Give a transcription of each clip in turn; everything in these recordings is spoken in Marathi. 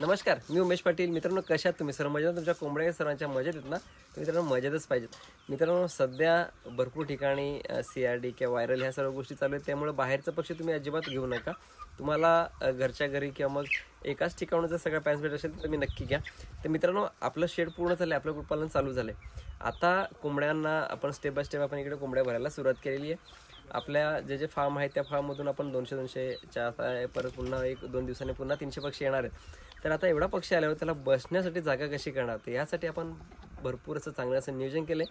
नमस्कार मी उमेश पाटील. मित्रांनो कशा तुम्ही? सर्व मजेत? तुमच्या कोंबड्या सर्वांच्या मजेत येत ना? तर मित्रांनो मजेतच पाहिजेत. मित्रांनो सध्या भरपूर ठिकाणी सी आर डी किंवा व्हायरल ह्या सर्व गोष्टी चालू आहेत. त्यामुळे बाहेरचं पक्षी तुम्ही अजिबात घेऊ नका. तुम्हाला घरच्या घरी किंवा मग एकाच ठिकाणी जर सगळ्या पॅन्स भेट असेल तर तुम्ही नक्की घ्या. तर मित्रांनो आपलं शेड पूर्ण झालं आपलं कुटपालन चालू झालं आता कोंबड्यांना आपण स्टेप बाय स्टेप आपण इकडे कोंबड्या भरायला सुरुवात केलेली आहे. आपल्या जे जे फार्म आहेत त्या फार्ममधून आपण दोनशे दोनशेच्या आता परत पुन्हा एक दोन दिवसांनी पुन्हा तीनशे पक्षी येणार आहेत. तर आता एवढा पक्षी आल्यावर त्याला बसण्यासाठी जागा कशी करणार? तर यासाठी आपण भरपूर असं चांगलं असं नियोजन केलं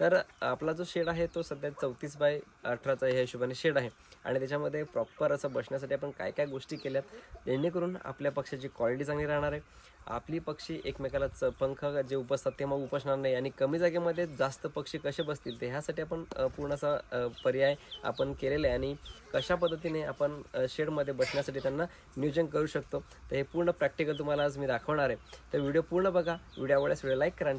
तर आपला जो शेड आहे तो सध्या चौतीस बाय अठराचा ह्या हिशोबाने शेड आहे. आणि त्याच्यामध्ये प्रॉपर असं बसण्यासाठी आपण काय काय गोष्टी केल्यात जेणेकरून आपल्या पक्षाची क्वालिटी चांगली राहणार आहे. आपली पक्षी एकमेकाला च पंख जे उपसतात ते मग उपसणार नाही. आणि कमी जागेमध्ये जास्त पक्षी कसे बसतील ते ह्यासाठी आपण पूर्ण असा पर्याय आपण केलेला आहे. आणि कशा पद्धतीने आपण शेडमध्ये बसण्यासाठी त्यांना नियोजन करू शकतो तर हे पूर्ण प्रॅक्टिकल तुम्हाला आज मी दाखवणार आहे. तर व्हिडिओ पूर्ण बघा. व्हिडिओ आवडल्यास व्हिडिओ लाईक करा आणि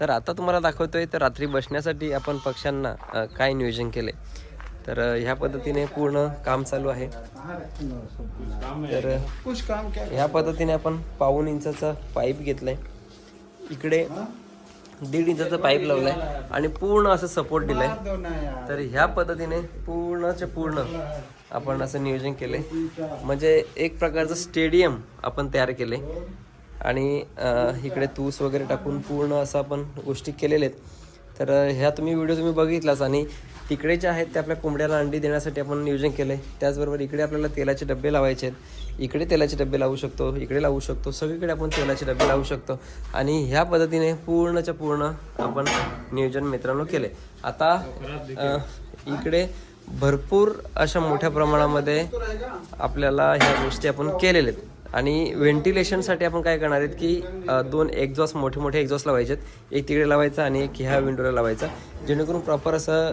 तर आता तुम्हाला दाखवतोय तर रात्री बसण्यासाठी आपण पक्ष्यांना काय नियोजन केले तर ह्या पद्धतीने पूर्ण काम चालू आहे. तर ह्या पद्धतीने आपण पाऊन इंचाचा पाईप घेतलाय. इकडे दीड इंचाचा पाईप लावलाय आणि पूर्ण असं सपोर्ट दिलाय. तर ह्या पद्धतीने पूर्णचे पूर्ण आपण असं नियोजन केले म्हणजे एक प्रकारचं स्टेडियम आपण तयार केले आणि इकडे तूस वगैरे टाकून पूर्ण असं आपण गोष्टी केलेल्या आहेत. तर ह्या तुम्ही व्हिडिओ तुम्ही बघितलाच आणि तिकडे जे आहेत ते आपल्या कोंबड्याला अंडी देण्यासाठी आपण नियोजन केलं आहे त्याचबरोबर इकडे आपल्याला तेलाचे डबे लावायचे आहेत. इकडे तेलाचे डबे लावू शकतो इकडे लावू शकतो सगळीकडे आपण तेलाचे डबे लावू शकतो. आणि ह्या पद्धतीने पूर्णच्या पूर्ण आपण नियोजन मित्रांनो केले आता इकडे भरपूर अशा मोठ्या प्रमाणामध्ये आपल्याला ह्या गोष्टी आपण केलेल्या आहेत. आणि व्हेंटिलेशनसाठी आपण काय करणार आहेत की दोन एक्झॉस्ट मोठे मोठे एक्झॉस्ट लावायचे आहेत एक तिकडे लावायचा आणि एक ह्या विंडोला लावायचा. जेणेकरून प्रॉपर असं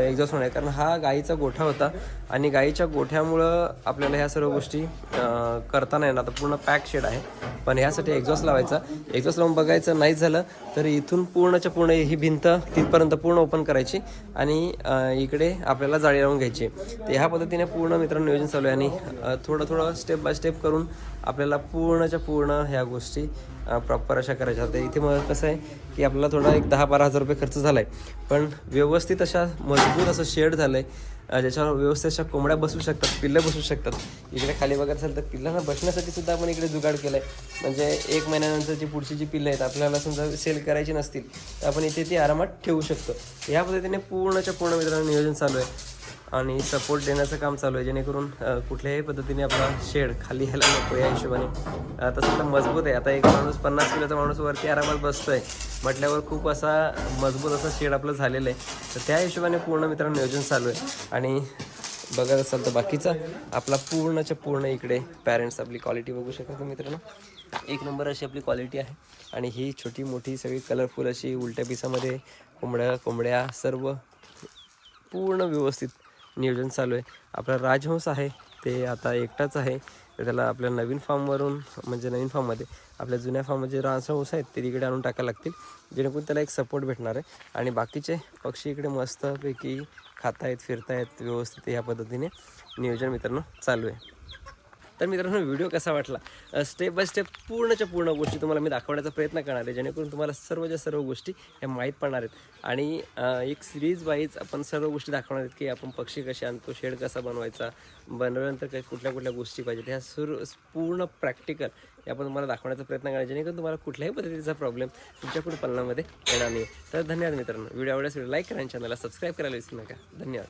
एक्झॉस्ट होणार कारण हा गाईचा गोठा होता आणि गाईच्या गोठ्यामुळं आपल्याला ह्या सर्व गोष्टी करताना करता नाही येणार. आता पूर्ण पॅक शेड आहे. पण ह्यासाठी एक्झॉस्ट लावायचा. एक्झॉस्ट लावून बघायचं नाही झालं तर इथून पूर्णच्या पूर्ण ही भिंत तिथपर्यंत पूर्ण ओपन करायची आणि इकडे आपल्याला जाळी लावून घ्यायची. तर ह्या पद्धतीने पूर्ण मित्रांनो नियोजन चालू आहे. आणि थोडं थोडं स्टेप बाय स्टेप करून आपल्याला पूर्णच्या पूर्ण ह्या गोष्टी प्रॉपर अशा करायच्या. होत्या इथे मग कसं आहे की आपल्याला थोडा एक दहा बारा हजार रुपये खर्च झाला आहे पण व्यवस्थित अशा मजबूत असं शेड झालं आहे ज्याच्यावर व्यवस्थित अशा कोंबड्या बसू शकतात पिल्लं बसू शकतात. इकडे खाली बघत असेल तर पिल्लांना बसण्यासाठी सुद्धा आपण इकडे जुगाड केला आहे म्हणजे एक महिन्यानंतर जी पुढची जी पिल्लं आहेत आपल्याला समजा सेल करायची नसतील तर आपण इथे ती आरामात ठेवू शकतो. ह्या पद्धतीने पूर्णच्या पूर्ण मित्रांनो नियोजन चालू आहे. आणि सपोर्ट देण्याचं काम चालू आहे. जेणेकरून कुठल्याही पद्धतीने आपला शेड खाली यायला नको या हिशोबाने. तसं तर मजबूत आहे. आता एक माणूस पन्नास किलोचा माणूस वरती आरामात बसतोय. म्हटल्यावर खूप असा मजबूत असा शेड आपलं झालेलं आहे. तर त्या हिशोबाने पूर्ण मित्रांनो नियोजन चालू आहे. आणि बघत असाल तर बाकीचा आपला पूर्णच्या पूर्ण इकडे पॅरेंट्स आपली क्वालिटी बघू शकता मित्रांनो. एक नंबर अशी आपली क्वालिटी आहे. आणि ही छोटी मोठी सगळी कलरफुल अशी उलट्या पिसामध्ये कोंबड्या कोंबड्या सर्व पूर्ण व्यवस्थित नियोजन चालू आहे. आपला राजहंस आहे ते आता एकटाच आहे. तर त्याला आपल्या नवीन फार्मवरून म्हणजे नवीन फार्ममध्ये आपल्या जुन्या फार्ममध्ये राजहंस आहेत ते तिकडे आणून टाकायला लागतील. जेणेकरून त्याला एक सपोर्ट भेटणार आहे. आणि बाकीचे पक्षी इकडे मस्तपैकी खातायत फिरतायत व्यवस्थित ह्या पद्धतीने नियोजन मित्रांनो चालू आहे. तर मित्रांनो व्हिडिओ कसा वाटला? स्टेप बाय स्टेप पूर्णच्या पूर्ण गोष्टी तुम्हाला मी दाखवण्याचा प्रयत्न करणार आहे जेणेकरून तुम्हाला सर्वच्या सर्व गोष्टी ह्या माहीत पडणार आहेत. आणि एक सिरीज वाईज आपण सर्व गोष्टी दाखवणार आहेत की आपण पक्षी कसे आणतो शेड कसा बनवायचा बनवल्यानंतर काही कुठल्या कुठल्या गोष्टी पाहिजेत. ह्या सुर पूर्ण प्रॅक्टिकल हे आपण तुम्हाला दाखवण्याचा प्रयत्न करणार जेणेकरून तुम्हाला कुठल्याही पद्धतीचा प्रॉब्लेम तुमच्या कुठे येणार नाही तर धन्यवाद मित्रांनो. व्हिडिओ आवडल्यास लाईक करा आणि चॅनलला सबस्क्राईब करायला विसरू नका. धन्यवाद.